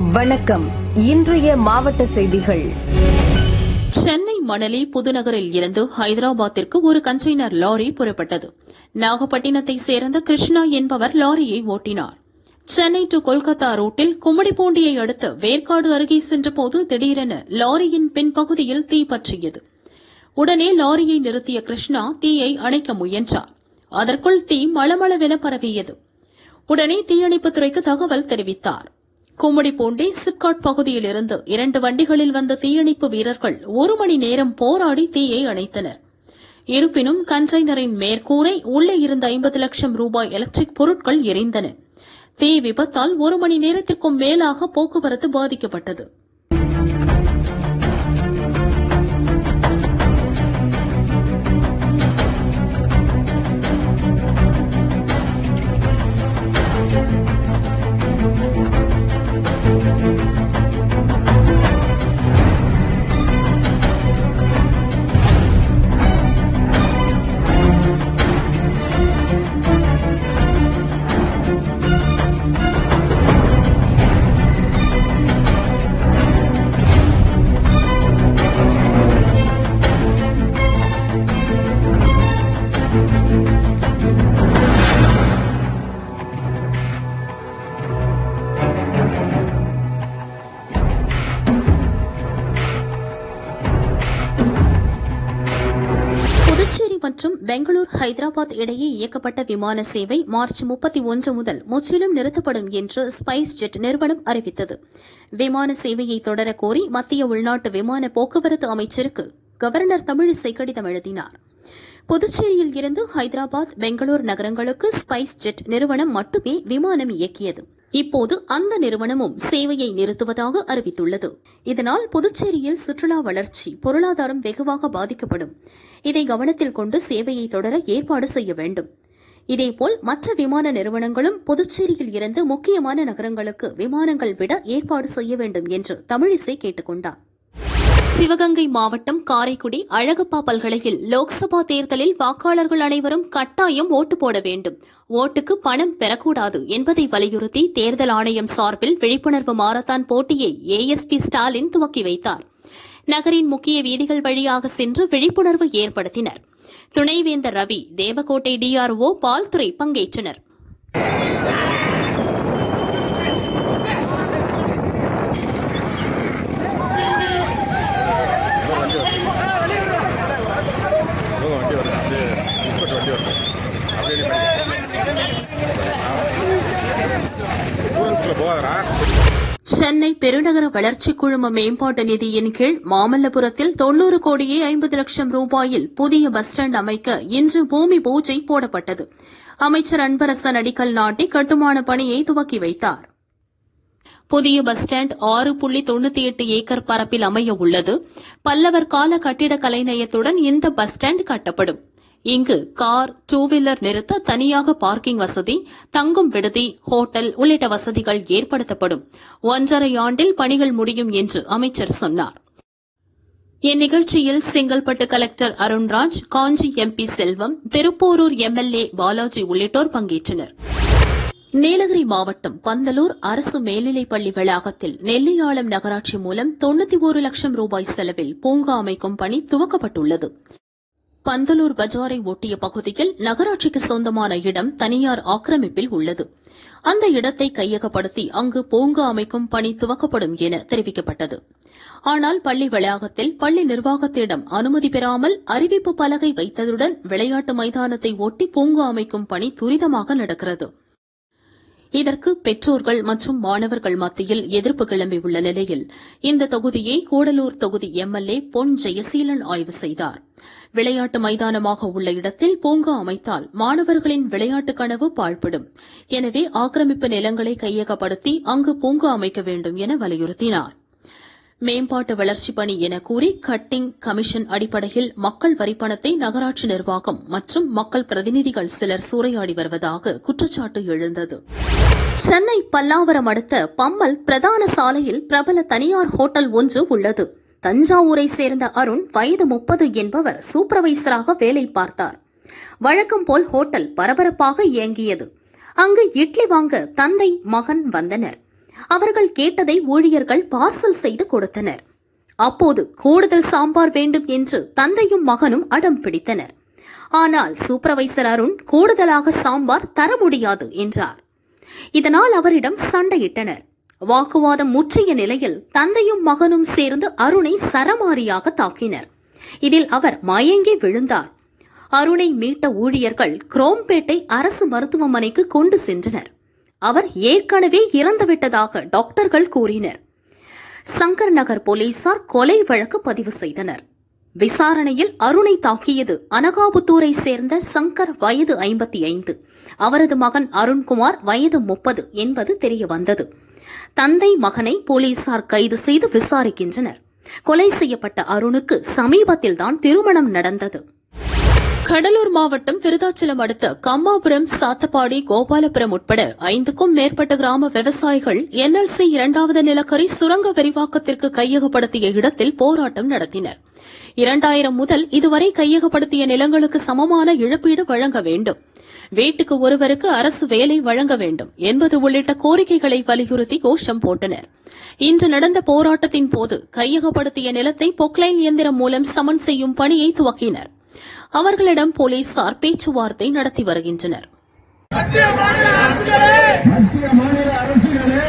வணக்கம். இன்றைய மாவட்ட செய்திகள். சென்னை மணலி புதுநகரில் இருந்து ஹைதராபாத்திற்கு ஒரு கண்டெய்னர் லாரி புறப்பட்டது. நாகப்பட்டினத்தை சேர்ந்த கிருஷ்ணா என்பவர் லாரியை ஓட்டினார். சென்னை டு கொல்கத்தா ரூட்டில் கும்மிடிப்பூண்டியை அடுத்து வேர்க்காடு அருகே சென்றபோது திடீரென லாரியின் பின்பகுதியில் தீ பற்றியது. உடனே லாரியை நிறுத்திய கிருஷ்ணா தீயை அணைக்க முயன்றார். அதற்குள் தீ மளமளவென பரவியது. உடனே தீயணைப்புத்துறைக்கு தகவல் தெரிவித்தார். கும்மிடிப்பூண்டி சிப்காட் பகுதியிலிருந்து இரண்டு வண்டிகளில் வந்த தீயணைப்பு வீரர்கள் ஒரு மணி நேரம் போராடி தீயை அணைத்தனர். இருப்பினும் கண்டெய்னரின் மேற்கூரை உள்ளே இருந்த ஐம்பது லட்சம் ரூபாய் எலக்ட்ரிக் பொருட்கள் எரிந்தன. தீ விபத்தால் ஒரு மணி நேரத்திற்கும் மேலாக போக்குவரத்து பாதிக்கப்பட்டது. மற்றும் பெங்களூர் ஹைதராபாத் இடையே இயக்கப்பட்ட விமான சேவை மார்ச் முப்பத்தி ஒன்று முதல் முற்றிலும் நிறுத்தப்படும் என்று ஸ்பைஸ் ஜெட் நிறுவனம் அறிவித்தது. விமான சேவையை தொடர கோரி மத்திய உள்நாட்டு விமான போக்குவரத்து அமைச்சருக்கு கவர்னர் தமிழிசை கடிதம் எழுதினார். புதுச்சேரியில் இருந்து ஹைதராபாத் பெங்களூர் நகரங்களுக்கு ஸ்பைஸ் ஜெட் நிறுவனம் மட்டுமே விமானம் இயக்கியது. இப்போது அந்த நிறுவனமும் சேவையை நிறுத்துவதாக அறிவித்துள்ளது. இதனால் புதுச்சேரியில் சுற்றுலா வளர்ச்சி பொருளாதாரம் வெகுவாக பாதிக்கப்படும். இதை கவனத்தில் கொண்டு சேவையை தொடர ஏற்பாடு செய்ய வேண்டும். இதேபோல் மற்ற விமான நிறுவனங்களும் புதுச்சேரியில் இருந்து முக்கியமான நகரங்களுக்கு விமானங்கள் விட ஏற்பாடு செய்ய வேண்டும் என்று தமிழிசை கேட்டுக் கொண்டார் சிவகங்கை மாவட்டம் காரைக்குடி அழகப்பா பல்கலையில் லோக்சபா தேர்தலில் வாக்காளர்கள் அனைவரும் கட்டாயம் ஓட்டு போட வேண்டும். ஓட்டுக்கு பணம் பெறக்கூடாது என்பதை வலியுறுத்தி தேர்தல் ஆணையம் சார்பில் விழிப்புணர்வு மாரத்தான் போட்டியை ஏஎஸ்பி ஸ்டாலின் துவக்கி வைத்தார். நகரின் முக்கிய வீதிகள் வழியாக சென்று விழிப்புணர்வு ஏற்படுத்தினர். துணைவேந்தர் ரவி தேவகோட்டை டிஆர்ஓ பால்துறை பங்கேற்றனர். சென்னை பெருநகர வளர்ச்சி குழும மேம்பாட்டு நிதியின் கீழ் மாமல்லபுரத்தில் தொன்னூறு கோடியே ஐம்பது லட்சம் ரூபாயில் புதிய பஸ் ஸ்டாண்ட் அமைக்க இன்று பூமி பூஜை போடப்பட்டது. அமைச்சர் அன்பரசன் அடிக்கல் நாட்டி கட்டுமான பணியை துவக்கி வைத்தார். புதிய பஸ் ஸ்டாண்ட் ஆறு புள்ளி தொண்ணூத்தி எட்டு ஏக்கர் பரப்பில் அமைய உள்ளது. பல்லவர் கால கட்டிட கலைநயத்துடன் இந்த பஸ் ஸ்டாண்ட் கட்டப்படும். இங்கு கார் டூ வீலர் நிறுத்த தனியாக பார்க்கிங் வசதி தங்கும் விடுதி ஹோட்டல் உள்ளிட்ட வசதிகள் ஏற்படுத்தப்படும். ஒன்றரை ஆண்டில் பணிகள் முடியும் என்று அமைச்சர் சொன்னார். இந்நிகழ்ச்சியில் Chengalpattu collector Arunraj Kanchi MP Selvam Thiruporur MLA Balaji உள்ளிட்டோர் பங்கேற்றனர். நீலகிரி மாவட்டம் பந்தலூர் அரசு மேல்நிலைப்பள்ளி வளாகத்தில் நெல்லியாளம் நகராட்சி மூலம் தொண்ணூத்தி ஒரு லட்சம் ரூபாய் செலவில் பூங்கா அமைக்கும் பணி துவக்கப்பட்டுள்ளது. பந்தலூர் பஜாரை ஒட்டிய பகுதியில் நகராட்சிக்கு சொந்தமான இடம் தனியார் ஆக்கிரமிப்பில் உள்ளது. அந்த இடத்தை கையகப்படுத்தி அங்கு பூங்கா அமைக்கும் பணி துவக்கப்படும் என தெரிவிக்கப்பட்டது. ஆனால் பள்ளி வளாகத்தில் பள்ளி நிர்வாகத்திடம் அனுமதி பெறாமல் அறிவிப்பு பலகை வைத்ததுடன் விளையாட்டு மைதானத்தை ஒட்டி பூங்கா அமைக்கும் பணி துரிதமாக நடக்கிறது. இதற்கு பெற்றோர்கள் மற்றும் மாணவர்கள் மத்தியில் எதிர்ப்பு கிளம்பியுள்ள நிலையில் இந்த தொகுதியை கூடலூர் தொகுதி எம்எல்ஏ பொன் ஜெயசீலன் ஆய்வு செய்தார். விளையாட்டு மைதானமாக உள்ள இடத்தில் பூங்கா அமைத்தால் மாணவர்களின் விளையாட்டு கனவு பாழ்படும். எனவே ஆக்கிரமிப்பு நிலங்களை கையகப்படுத்தி அங்கு பூங்கா அமைக்க வேண்டும் என வலியுறுத்தினார். மேம்பாட்டு வளர்ச்சிப் பணி என கூறி கட்டிங் கமிஷன் அடிப்படையில் மக்கள் வரிப்பணத்தை நகராட்சி நிர்வாகம் மற்றும் மக்கள் பிரதிநிதிகள் சிலர் சூறையாடி வருவதாக குற்றச்சாட்டு எழுந்தது. சென்னை பல்லாவரம் அடுத்த பம்மல் பிரதான சாலையில் பிரபல தனியார் ஹோட்டல் ஒன்று உள்ளது. தஞ்சாவூரை சேர்ந்த அருண் வயது முப்பது என்பவர் சூப்பர்வைசராக வேலை பார்த்தார். வழக்கம் போல் ஹோட்டல் பரபரப்பாக இயங்கியது. அங்கு இட்லி வாங்க தந்தை மகன் வந்தனர். அவர்கள் கேட்டதை ஊழியர்கள் பார்சல் செய்து கொடுத்தனர். அப்போது கூடுதல் சாம்பார் வேண்டும் என்று தந்தையும் மகனும் அடம் பிடித்தனர். ஆனால் சூப்பர்வைசர் அருண் கூடுதலாக சாம்பார் தர முடியாது என்றார். இதனால் அவரிடம் சண்டையிட்டனர். வாக்குவாதம் முற்றிய நிலையில் தந்தையும் மகனும் சேர்ந்து அருணை சரமாரியாக தாக்கினர். இதில் அவர் மயங்கி விழுந்தார். அருணை மீட்ட ஊழியர்கள் குரோம்பேட்டை அரசு மருத்துவமனைக்கு கொண்டு சென்றனர். அவர் ஏற்கனவே இறந்துவிட்டதாக டாக்டர்கள் கூறினர். சங்கர் நகர் போலீசார் கொலை வழக்கு பதிவு செய்தனர். விசாரணையில் அருணை தாக்கியது அனகாபுத்தூரை சேர்ந்த சங்கர் வயது ஐம்பத்தி ஐந்து. அவரது மகன் அருண்குமார் வயது முப்பது என்பது தெரிய வந்தது தந்தை மகனை போலீசார் கைது செய்து விசாரிக்கின்றனர். கொலை செய்யப்பட்ட அருணுக்கு சமீபத்தில்தான் திருமணம் நடந்தது. கடலூர் மாவட்டம் விருதாச்சலம் அடுத்த கம்மாபுரம் சாத்தப்பாடி கோபாலபுரம் உட்பட ஐந்துக்கும் மேற்பட்ட கிராம விவசாயிகள் என்எல்சி இரண்டாவது நிலக்கரி சுரங்க விரிவாக்கத்திற்கு கையகப்படுத்திய இடத்தில் போராட்டம் நடத்தினர். இரண்டாயிரம் முதல் இதுவரை கையகப்படுத்திய நிலங்களுக்கு சமமான இழப்பீடு வழங்க வேண்டும். வீட்டுக்கு ஒருவருக்கு அரசு வேலை வழங்க வேண்டும் என்பது உள்ளிட்ட கோரிக்கைகளை வலியுறுத்தி கோஷம் போட்டனர். இன்று நடந்த போராட்டத்தின் போது கையகப்படுத்திய நிலத்தை பொக்லைன் இயந்திரம் மூலம் சமன் செய்யும் பணியை துவக்கினர். அவர்களிடம் போலீசார் பேச்சுவார்த்தை நடத்தி வருகின்றனர். மத்திய மாநில அரசுகளே!